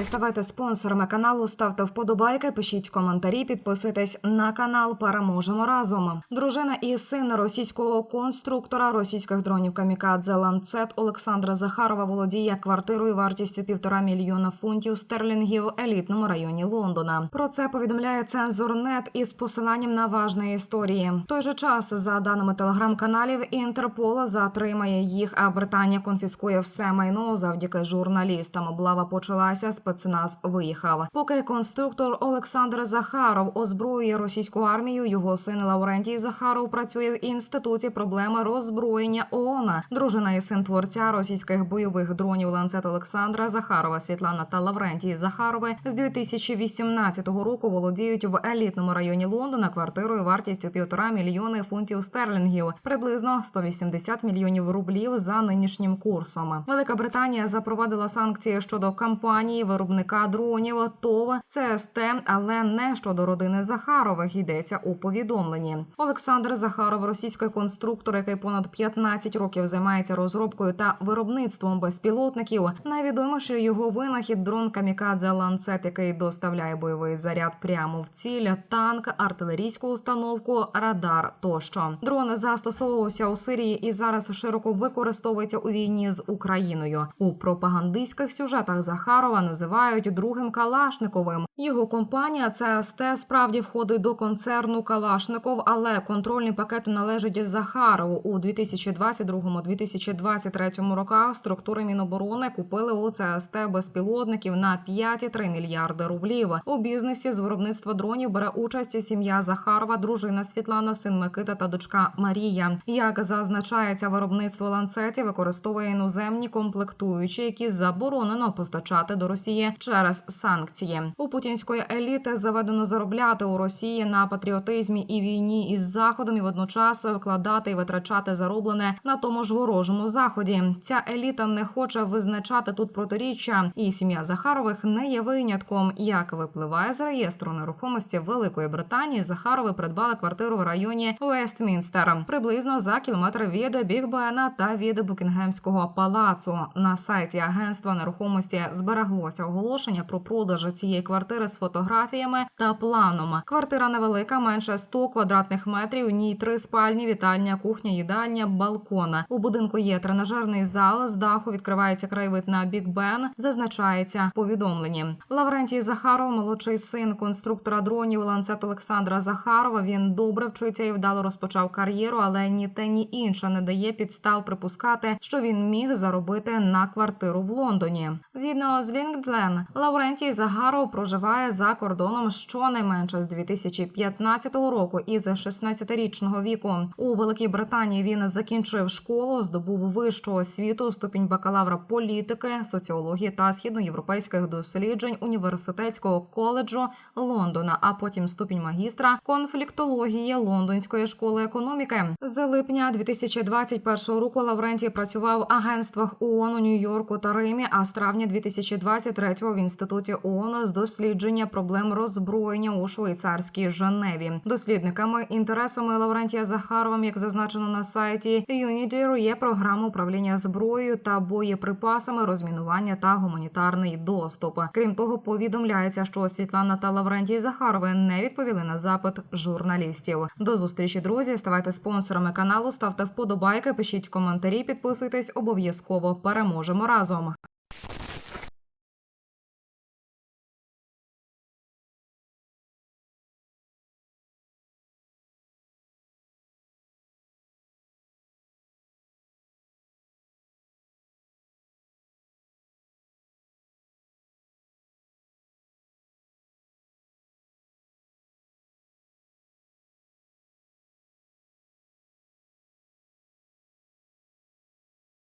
Друзі, ставайте спонсорами каналу, ставте вподобайки, пишіть коментарі, підписуйтесь на канал. Переможемо разом. Дружина і син російського конструктора російських дронів Камікадзе Ланцет Олександра Захарова володіє квартирою вартістю півтора мільйона фунтів стерлінгів в елітному районі Лондона. Про це повідомляє цензурнет із посиланням на важні історії. В той же час, за даними телеграм-каналів, Інтерпол затримає їх, а Британія конфіскує все майно завдяки журналістам. Облава почалася, спецназ виїхав. Поки конструктор Олександр Захаров озброює російську армію, його син Лаврентій Захаров працює в інституті проблеми роззброєння ООН. Дружина і син творця російських бойових дронів ланцет Олександра Захарова Світлана та Лаврентій Захарови з 2018 року володіють в елітному районі Лондона квартирою вартістю півтора мільйони фунтів стерлінгів, приблизно 180 мільйонів рублів за нинішнім курсом. Велика Британія запровадила санкції щодо компанії виробника дронів ТОВ ЦСТ, але не щодо родини Захарових йдеться у повідомленні. Олександр Захаров, російський конструктор, який понад 15 років займається розробкою та виробництвом безпілотників. Найвідоміший його винахід дрон Камікадзе Ланцет, який доставляє бойовий заряд прямо в ціль, танк, артилерійську установку, радар тощо. Дрон застосовувався у Сирії і зараз широко використовується у війні з Україною. У пропагандистських сюжетах Захарова називають другим Калашниковим. Його компанія ЦСТ справді входить до концерну Калашников, але контрольні пакети належать Захарову у 2022-2023 роках. Структури Міноборони купили у ЦСТ безпілотників на 5,3 мільярди рублів. У бізнесі з виробництва дронів бере участь сім'я Захарова, дружина Світлана, син Микита та дочка Марія. Як зазначається, виробництво ланцетів використовує іноземні комплектуючі, які заборонено постачати до Росії через санкції. У путінської еліти заведено заробляти у Росії на патріотизмі і війні із заходом, і водночас вкладати і витрачати зароблене на тому ж ворожому заході. Ця еліта не хоче визначати тут протиріччя, і сім'я Захарових не є винятком. Як випливає з реєстру нерухомості Великої Британії, Захарови придбали квартиру в районі Вестмінстер, приблизно за кілометр від Біг Бена та від Букінгемського палацу. На сайті агентства нерухомості збереглося оголошення про продаж цієї квартири з фотографіями та планом. Квартира невелика, менше 100 квадратних метрів. В ній три спальні, вітальня, кухня, їдальня, балкон. У будинку є тренажерний зал. З даху відкривається краєвид на Біг Бен. Зазначається в повідомленні. Лаврентій Захаров, молодший син конструктора дронів ланцет Олександра Захарова. Він добре вчиться і вдало розпочав кар'єру, але ні те, ні інше не дає підстав припускати, що він міг заробити на квартиру в Лондоні. Згідно з LinkedIn, Лаврентій Загаров проживає за кордоном щонайменше з 2015 року із 16-річного віку. У Великій Британії він закінчив школу, здобув вищу освіту, ступінь бакалавра політики, соціології та східноєвропейських досліджень університетського коледжу Лондона, а потім ступінь магістра конфліктології Лондонської школи економіки. З липня 2021 року Лаврентій працював в агентствах ООН у Нью-Йорку та Римі. А з травня 2023 в інституті ООН з дослідження проблем роззброєння у швейцарській Женеві. Дослідниками інтересами Лаврентія Захаровим, як зазначено на сайті UNIDIR, є програма управління зброєю та боєприпасами, розмінування та гуманітарний доступ. Крім того, повідомляється, що Світлана та Лаврентій Захарови не відповіли на запит журналістів. До зустрічі, друзі. Ставайте спонсорами каналу, ставте вподобайки, пишіть коментарі, підписуйтесь. Обов'язково переможемо разом.